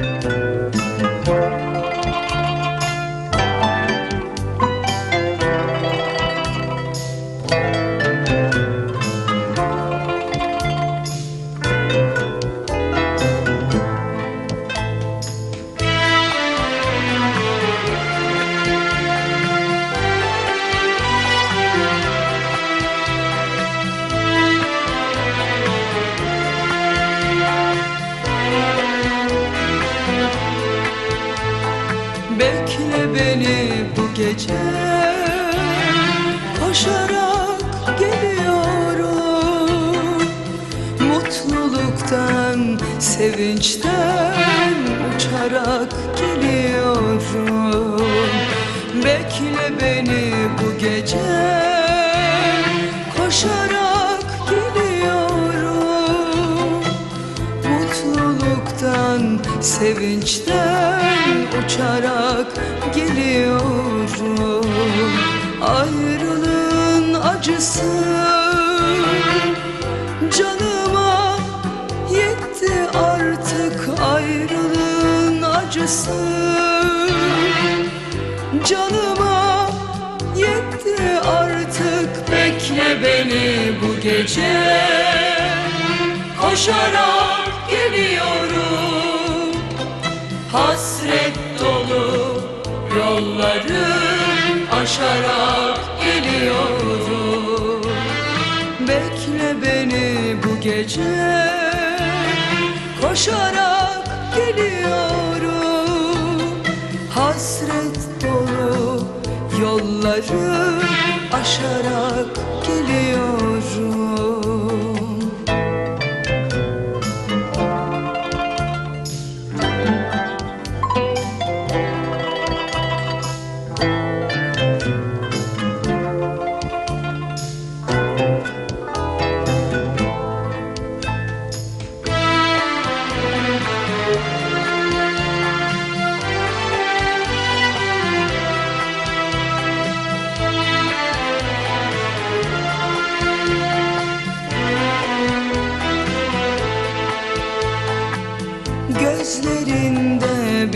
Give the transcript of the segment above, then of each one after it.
Bekle beni bu gece. Koşarak geliyorum. Mutluluktan, sevinçten Uçarak geliyorum. Bekle beni bu gece. Koşarak geliyorum. Mutluluktan, sevinçten uçarak geliyorum. Ayrılığın acısı canıma yetti artık. Ayrılığın acısı canıma yetti artık. Bekle beni bu gece. Koşarak geliyorum aşarak geliyorum Bekle beni bu gece. Koşarak geliyorum Hasret dolu yolları aşarak geliyorum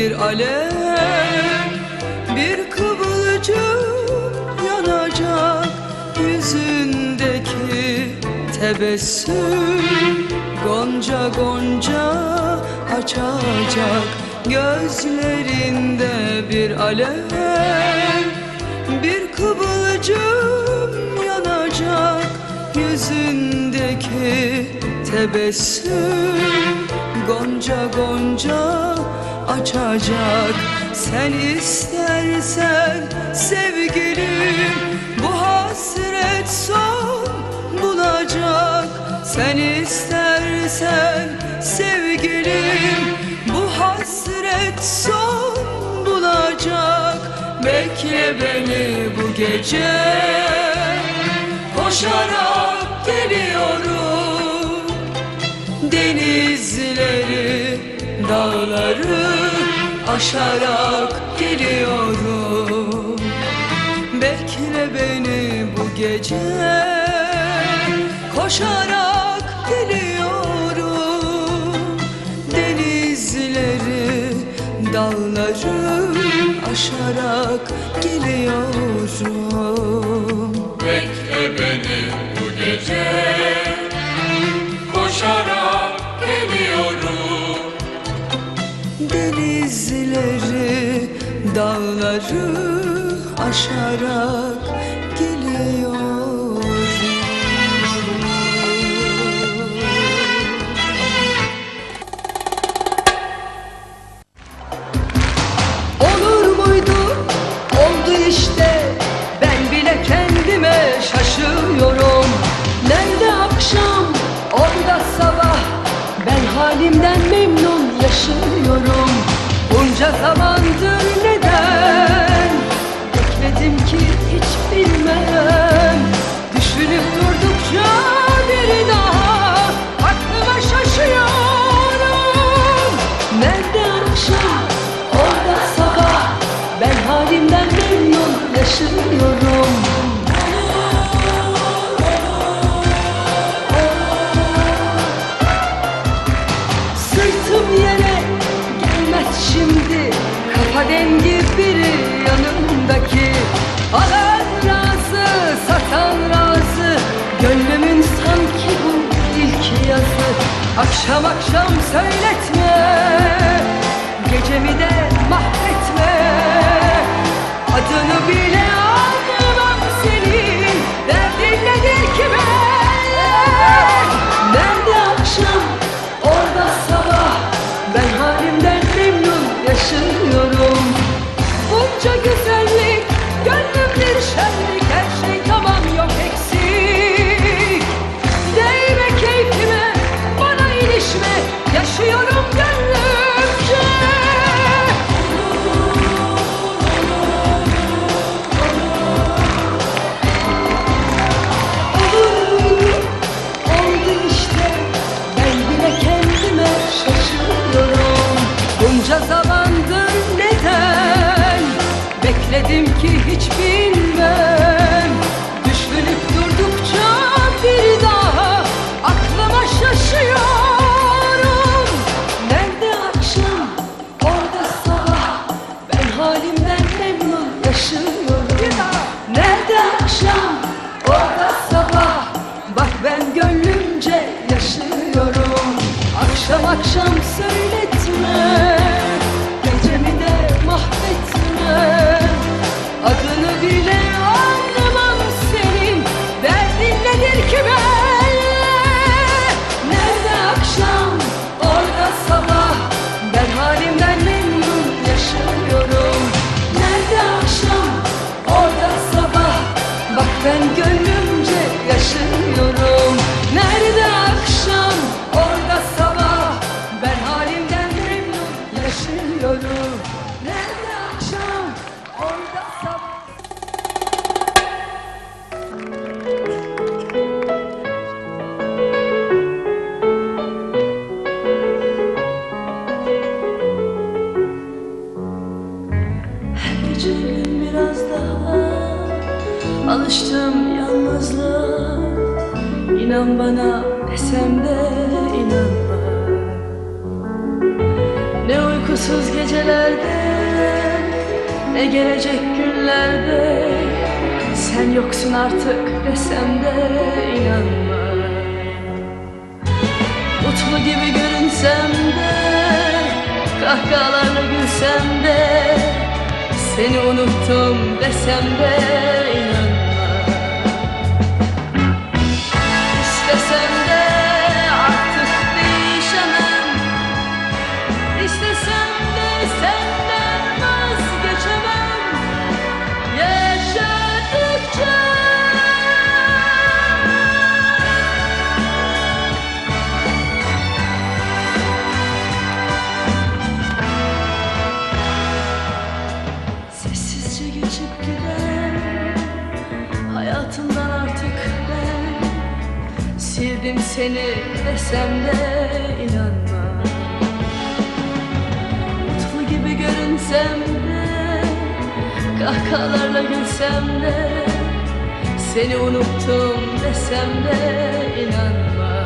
bir alev Bir kıvılcım yanacak Yüzündeki tebessüm. Gonca gonca açacak Gözlerinde bir alev Bir kıvılcım yanacak Yüzündeki tebessüm. Gonca gonca açacak. Sen istersen sevgilim Bu hasret son bulacak. Sen istersen sevgilim Bu hasret son bulacak. Bekle beni bu gece. Koşarak geliyorum Denizleri, dağları aşarak geliyorum. Bekle beni bu gece Koşarak geliyorum dağları aşarak Olur muydu? Oldu işte. Ben bile kendime şaşıyorum Nerede akşam? Orada sabah. Ben halimden memnun yaşıyorum. Bunca zamandır neden Alan razı, satan razı. Gönlümün sanki bu ilk yazı. Akşam akşam söyletme. Bunca zamandır neden? Bekledim ki hiç bilmem. Düşünüp durdukça bir daha Aklıma şaşıyorum. Nerede akşam? Orada sabah. Ben halimden memnun yaşıyorum. Nerede akşam? Orada sabah. Bak ben gönlümce yaşıyorum. Akşam akşam söyletme İnan bana desem de inanma Ne uykusuz gecelerde Ne gelecek günlerde Sen yoksun artık desem de inanma Mutlu gibi görünsem de Kahkahalarla gülsem de Seni unuttum desem de inanma geçip giden Hayatımdan artık ben. Sildim seni desem de inanma. Mutlu gibi görünsem de Kahkahalarla gülsem de Seni unuttum desem de inanma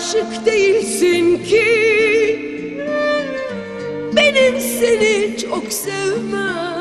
aşık değilsin ki. Benim seni çok sevmem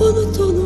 Onu tanı